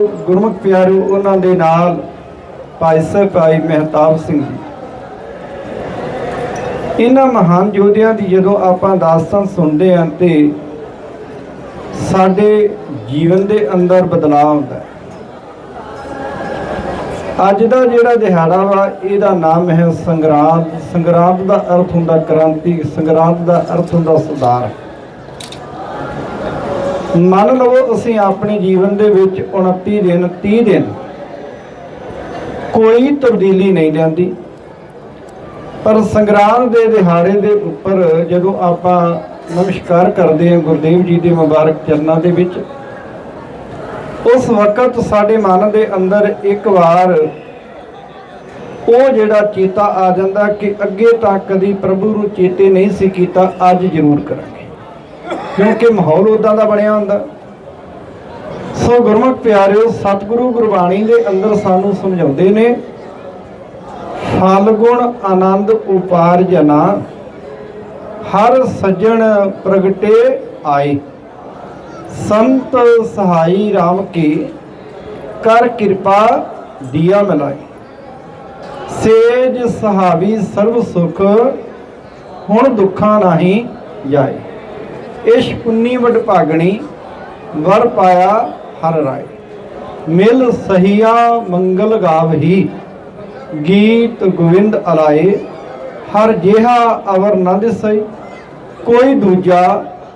ਗੁਰਮੁਖ ਪਿਆਰਿਓ, ਉਹਨਾਂ ਦੇ ਨਾਲ ਭਾਈ ਸਾਹਿਬ, ਭਾਈ ਮਹਿਤਾਬ ਸਿੰਘ ਜੀ। ਇਹਨਾਂ ਮਹਾਨ ਯੋਧਿਆਂ ਦੀ ਜਦੋਂ ਆਪਾਂ ਦਾਸਤਾਨ ਸੁਣਦੇ ਹਾਂ ਤੇ ਸਾਡੇ ਜੀਵਨ ਦੇ ਅੰਦਰ ਬਦਲਾਅ ਹੁੰਦਾ ਅੱਜ ਦਾ ਜਿਹੜਾ ਦਿਹਾੜਾ ਵਾ, ਇਹਦਾ ਨਾਮ ਹੈ ਸੰਗਰਾਂਦ। ਸੰਗਰਾਂਦ ਦਾ ਅਰਥ ਹੁੰਦਾ ਕ੍ਰਾਂਤੀ, ਸੰਗਰਾਂਦ ਦਾ ਅਰਥ ਹੁੰਦਾ ਸੁਧਾਰ ਮੰਨ ਲਵੋ ਅਸੀਂ ਆਪਣੇ ਜੀਵਨ ਦੇ ਵਿੱਚ 29 ਦਿਨ 30 ਦਿਨ ਕੋਈ ਤਬਦੀਲੀ ਨਹੀਂ ਲਿਆਂਦੀ। ਪਰ ਸੰਗਰਾਮ ਦੇ ਦਿਹਾੜੇ ਦੇ ਉੱਪਰ ਜਦੋਂ ਆਪਾਂ ਨਮਸਕਾਰ ਕਰਦੇ ਹਾਂ ਗੁਰਦੇਵ ਜੀ ਦੇ ਮੁਬਾਰਕ ਚਰਨਾਂ ਦੇ ਵਿੱਚ, ਉਸ ਵਕਤ ਸਾਡੇ ਮਨ ਦੇ ਅੰਦਰ ਇੱਕ ਵਾਰ ਉਹ ਜਿਹੜਾ ਚੇਤਾ ਆ ਜਾਂਦਾ ਕਿ ਅੱਗੇ ਤਾਂ ਕਦੀ ਪ੍ਰਭੂ ਨੂੰ ਚੇਤੇ ਨਹੀਂ ਸੀ ਕੀਤਾ, ਅੱਜ ਜ਼ਰੂਰ ਕਰਾਂਗੇ। ਕਿਉਂਕਿ ਮਾਹੌਲ ਉਦਾਂ ਦਾ ਬਣਿਆ ਹੁੰਦਾ। ਸੋ ਗੁਰਮੁਖ ਪਿਆਰਿਓ, ਸਤਿਗੁਰੂ ਗੁਰਬਾਣੀ ਦੇ ਅੰਦਰ ਸਾਨੂੰ ਸਮਝਾਉਂਦੇ ਨੇ, ਫਲਗੁਣ ਆਨੰਦ ਉਪਾਰਜਨਾ, ਹਰ ਸੱਜਣ ਪ੍ਰਗਟੇ ਆਏ। ਸੰਤ ਸਹਾਈ RAM ਕੀ ਕਰ ਕਿਰਪਾ ਦੀਆ ਮਿਲਾਈ ਸੇਜ ਸਹਾਵੀ ਸਰਬ ਸੁਖ, ਹੁਣ ਦੁੱਖਾਂ ਨਹੀਂ ਜਾਏ। ਇਸ਼ ਪੁੰਨੀ ਵਡ ਭਾਗਣੀ ਵਰ ਪਾਇਆ ਹਰ ਰਾਏ। ਮਿਲ ਸਹੀਆ ਮੰਗਲ ਗਾਵਹੀ ਗੀਤ ਗੋਵਿੰਦ ਅਲਾਏ। ਹਰ ਜਿਹਾ ਅਵਰ ਨਾ ਦਿਸਈ ਕੋਈ ਦੂਜਾ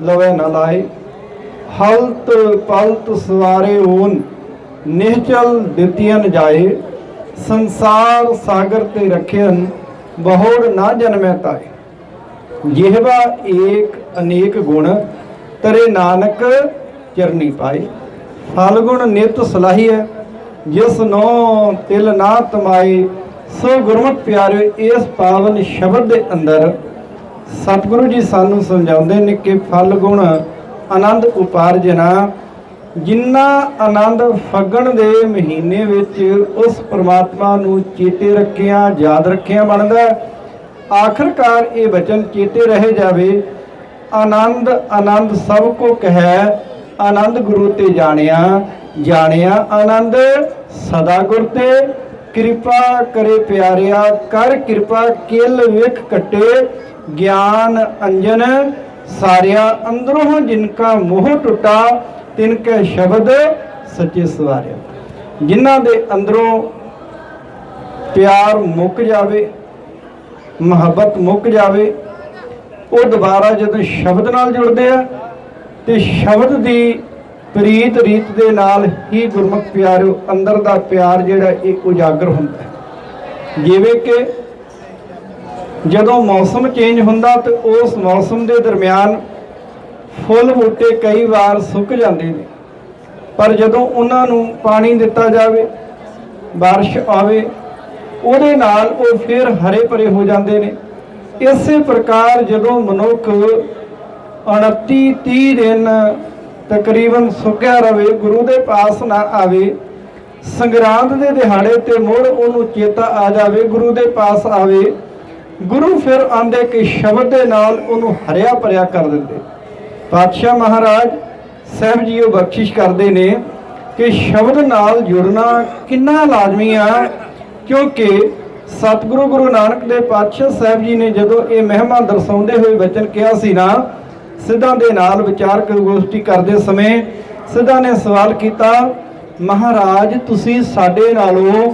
ਲਵੇ ਨਾ ਲਾਏ। ਹਲਤ ਪਲਤ ਸਵਾਰੇ ਓਨ ਨਿਹਚਲ ਦਿੱਤੀਆਂ ਜਾਏ। ਸੰਸਾਰ ਸਾਗਰ ਤੇ ਰਖਿਆਨ ਬਹੁੜ ਨਾ ਜਨਮੈ ਤਾਏ। ਜਿਹਵਾ ਏਕ ਅਨੇਕ ਗੁਣ ਤਰੇ ਨਾਨਕ ਚਰਨੀ ਪਾਏ ਫਲ ਗੁਣ ਨਿਤ ਸਲਾਹੀ ਹੈ, ਜਿਸ ਨੋ ਤਿਲ ਨਾ ਤਮਾਏ, ਸੋ ਗੁਰਮਤਿ ਪਿਆਰੇ, ਇਸ ਪਾਵਨ ਸ਼ਬਦ ਦੇ ਅੰਦਰ ਸਤਿਗੁਰੂ ਜੀ ਸਾਨੂੰ ਸਮਝਾਉਂਦੇ ਨੇ ਕਿ ਫਲ ਗੁਣ ਆਨੰਦ ਉਪਾਰਜਨਾ ਜਿੰਨਾ ਆਨੰਦ ਫੱਗਣ ਦੇ ਮਹੀਨੇ ਵਿੱਚ ਉਸ ਪ੍ਰਮਾਤਮਾ ਨੂੰ ਚੇਤੇ ਰੱਖਿਆ, ਯਾਦ ਰੱਖਿਆ ਬਣਦਾ ਹੈ। ਆਖਰਕਾਰ ਇਹ ਬਚਨ ਚੇਤੇ ਰਹਿ ਜਾਵੇ, ਆਨੰਦ ਆਨੰਦ ਸਭ ਕੋ ਕਹੈ, ਆਨੰਦ ਗੁਰੂ ਤੇ ਜਾਣਿਆ ਜਾਣਿਆ ਆਨੰਦ, ਸਦਾ ਗੁਰ ਤੇ ਕਿਰਪਾ ਕਰੇ ਪਿਆਰਿਆ, ਕਰ ਕਿਰਪਾ ਕਿਲ ਵਿਖ ਕਟੇ, ਗਿਆਨ ਅੰਜਨ ਸਾਰਿਆ ਅੰਦਰੋਂ ਜਿਨਕਾ ਮੋਹ ਟੁੱਟਾ, ਤਿਨ ਕੈ ਸ਼ਬਦ ਸੱਚੇ ਸਵਾਰਿਆ। ਜਿਨ੍ਹਾਂ ਦੇ ਅੰਦਰੋਂ ਪਿਆਰ ਮੁੱਕ ਜਾਵੇ ਮੁਹੱਬਤ ਮੁੱਕ ਜਾਵੇ ਉਹ ਦੁਬਾਰਾ ਜਦੋਂ ਸ਼ਬਦ ਨਾਲ ਜੁੜਦੇ ਆ ਤੇ ਸ਼ਬਦ ਦੀ ਪ੍ਰੀਤ ਰੀਤ ਦੇ ਨਾਲ ਹੀ ਗੁਰਮੁਖ ਪਿਆਰਿਓ ਅੰਦਰ ਦਾ ਪਿਆਰ ਜਿਹੜਾ ਇਹ ਉਜਾਗਰ ਹੁੰਦਾ ਹੈ ਜਿਵੇਂ ਕਿ ਜਦੋਂ ਮੌਸਮ ਚੇਂਜ ਹੁੰਦਾ ਤੇ ਉਸ ਮੌਸਮ ਦੇ ਦਰਮਿਆਨ ਫੁੱਲ ਬੂਟੇ ਕਈ ਵਾਰ ਸੁੱਕ ਜਾਂਦੇ ਨੇ ਪਰ ਜਦੋਂ ਉਹਨਾਂ ਨੂੰ ਪਾਣੀ ਦਿੱਤਾ ਜਾਵੇ بارش ਆਵੇ ਉਹਦੇ ਨਾਲ ਉਹ ਫਿਰ ਹਰੇ ਭਰੇ ਹੋ ਜਾਂਦੇ ਨੇ। ਇਸੇ ਪ੍ਰਕਾਰ ਜਦੋਂ ਮਨੁੱਖ 29 30 ਦਿਨ ਤਕਰੀਬਨ ਸੁੱਕਿਆ ਰਵੇ, ਗੁਰੂ ਦੇ ਪਾਸ ਨਾ ਆਵੇ, ਸੰਗਰਾਂਦ ਦੇ ਦਿਹਾੜੇ ਤੇ ਮੁੜ ਉਹਨੂੰ ਚੇਤਾ ਆ ਜਾਵੇ, ਗੁਰੂ ਦੇ ਪਾਸ ਆਵੇ, ਗੁਰੂ ਫਿਰ ਆਂਦੇ ਕਿ ਸ਼ਬਦ ਦੇ ਨਾਲ ਉਹਨੂੰ ਹਰਿਆ ਭਰਿਆ ਕਰ ਦਿੰਦੇ। ਪਾਤਸ਼ਾਹ ਮਹਾਰਾਜ, ਸਾਹਿਬ ਜੀ ਉਹ ਬਖਸ਼ਿਸ਼ ਕਰਦੇ ਨੇ ਕਿ ਸ਼ਬਦ ਨਾਲ ਜੁੜਨਾ ਕਿੰਨਾ ਲਾਜ਼ਮੀ ਆ ਕਿਉਂਕਿ ਸਤਿਗੁਰੂ ਗੁਰੂ ਨਾਨਕ ਦੇ ਪਾਤਸ਼ਾਹ ਸਾਹਿਬ ਜੀ ਨੇ ਜਦੋਂ ਇਹ ਮਹਿਮਾ ਦਰਸਾਉਂਦੇ ਹੋਏ ਵਚਨ ਕਿਹਾ ਸੀ ਨਾ, ਸਿੱਧਾਂ ਦੇ ਨਾਲ ਵਿਚਾਰਕ ਗੋਸ਼ਟੀ ਕਰਦੇ ਸਮੇਂ ਸਿੱਧਾਂ ਨੇ ਸਵਾਲ ਕੀਤਾ, ਮਹਾਰਾਜ, ਤੁਸੀਂ ਸਾਡੇ ਨਾਲੋਂ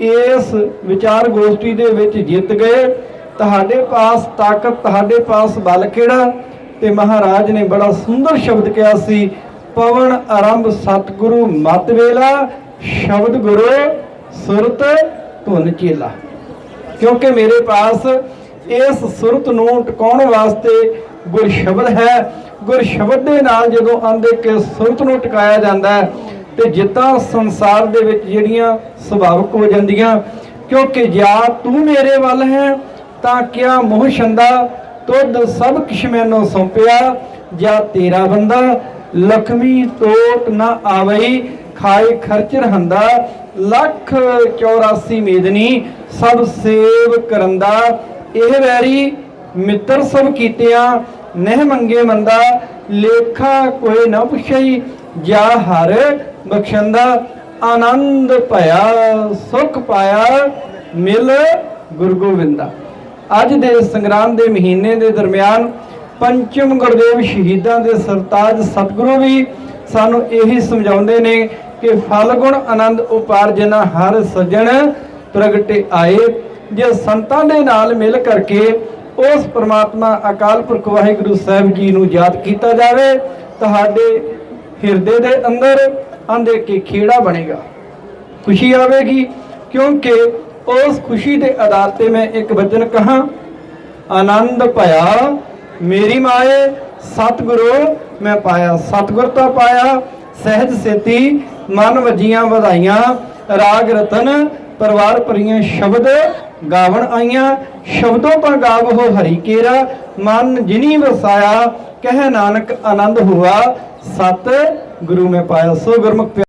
ਇਸ ਵਿਚਾਰ ਗੋਸ਼ਟੀ ਦੇ ਵਿੱਚ ਜਿੱਤ ਗਏ। ਤੁਹਾਡੇ ਪਾਸ ਤਾਕਤ, ਤੁਹਾਡੇ ਪਾਸ ਬਲ ਕਿਹੜਾ? ਤੇ ਮਹਾਰਾਜ ਨੇ ਬੜਾ ਸੁੰਦਰ ਸ਼ਬਦ ਕਿਹਾ ਸੀ, ਪਵਨ ਆਰੰਭ ਸਤਿਗੁਰੂ ਮਤ ਵੇਲਾ, ਸ਼ਬਦ ਗੁਰੂ ਸੁਰਤ ਧੁਨ ਚੇਲਾ। ਕਿਉਂਕਿ ਮੇਰੇ ਪਾਸ ਇਸ ਸੁਰਤ ਨੂੰ ਟਿਕਾਉਣ ਵਾਸਤੇ ਗੁਰ ਸ਼ਬਦ ਹੈ। ਗੁਰ ਸ਼ਬਦ ਦੇ ਨਾਲ ਜਦੋਂ ਆਂਦੇ ਕਿ ਸੁਰਤ ਨੂੰ ਟਿਕਾਇਆ ਜਾਂਦਾ ਹੈ, ਤੇ ਜਿੱਤਾਂ ਸੰਸਾਰ ਦੇ ਵਿੱਚ ਜਿਹੜੀਆਂ ਸੁਭਾਵਕ ਹੋ ਜਾਂਦੀਆਂ, ਕਿਉਂਕਿ ਜਾਂ ਤੂੰ ਮੇਰੇ ਵੱਲ ਹੈ, ਤਾਂ ਕਿਆ ਮੋਹ ਛੰਦਾ, ਤੁਧ ਸਭ ਕਿਛ ਮੈਨੂੰ ਸੌਂਪਿਆ, ਜਾਂ ਤੇਰਾ ਬੰਦਾ, ਲਖਮੀ ਤੋਟ ਨਾ ਆਵਈ ਖਾਏ ਖਰਚ ਰਹੰਦਾ ਲੱਖ 84 ਮੇਦਨੀ, ਸਭ ਸੇਵ ਕਰੰਦਾ। ਇਹ ਵੈਰੀ ਮਿੱਤਰ ਸਭ ਕੀਤਿਆਂ, ਨਹਿ ਮੰਗੇ ਮੰਦਾ, ਲੇਖਾ ਕੋਈ ਨਾ ਪੁੱਛਈ, ਜਾ ਹਰ ਬਖਸ਼ੰਦਾ। ਆਨੰਦ ਭਇਆ, ਸੁਖ ਪਾਇਆ, ਮਿਲ ਗੁਰੂ ਗੋਬਿੰਦਾ। ਅੱਜ ਦੇ ਇਸ ਸੰਗਰਾਮ ਦੇ ਮਹੀਨੇ ਦੇ ਦਰਮਿਆਨ ਪੰਚਮ ਗੁਰਦੇਵ ਸ਼ਹੀਦਾਂ ਦੇ ਸਰਤਾਜ ਸਤਿਗੁਰੂ ਵੀ ਸਾਨੂੰ ਇਹੀ ਸਮਝਾਉਂਦੇ ਨੇ ਕਿ ਫਲਗੁਣ ਆਨੰਦ ਉਪਾਰਜਨਾ ਹਰ ਸਜਣ ਪ੍ਰਗਟੇ ਆਏ, ਜੇ ਸੰਤਾਂ ਦੇ ਨਾਲ ਮਿਲ ਕਰਕੇ ਉਸ ਪ੍ਰਮਾਤਮਾ ਅਕਾਲ ਪੁਰਖ ਵਾਹਿਗੁਰੂ ਸਾਹਿਬ ਜੀ ਨੂੰ ਯਾਦ ਕੀਤਾ ਜਾਵੇ, ਤੁਹਾਡੇ ਹਿਰਦੇ ਦੇ ਅੰਦਰ ਆਂਦੇ ਕਿ ਖੇੜਾ ਬਣੇਗਾ। ਖੁਸ਼ੀ ਆਵੇਗੀ, ਕਿਉਂਕਿ ਉਸ ਖੁਸ਼ੀ ਦੇ ਆਧਾਰ ਤੇ ਮੈਂ ਇੱਕ ਵਚਨ ਕਹਾ, ਆਨੰਦ ਭਇਆ ਮੇਰੀ ਮਾਏ, ਸਤਿਗੁਰੂ ਮੈਂ ਪਾਇਆ, ਸਤਿਗੁਰ ਤਾਂ ਪਾਇਆ ਸਹਿਜ ਸੇਤੀ, ਮਨ ਵਜੀਆਂ ਵਧਾਈਆਂ, ਰਾਗ ਰਤਨ, ਪਰਵਾਰ ਭਰੀਆਂ ਸ਼ਬਦ, ਗਾਵਣ ਆਈਆਂ। ਸ਼ਬਦੋਂ ਗਾਵ ਹੋ ਹਰੀ ਕੇਰਾ, ਮਨ ਜਿਨੀ ਵਸਾਇਆ, ਕਹਿ ਨਾਨਕ ਆਨੰਦ ਹੁਆ। ਸਤ ਗੁਰੂ ਮੈਂ ਪਾਇਆ, ਸੋ ਗੁਰਮੁਖ ਪਿਆ-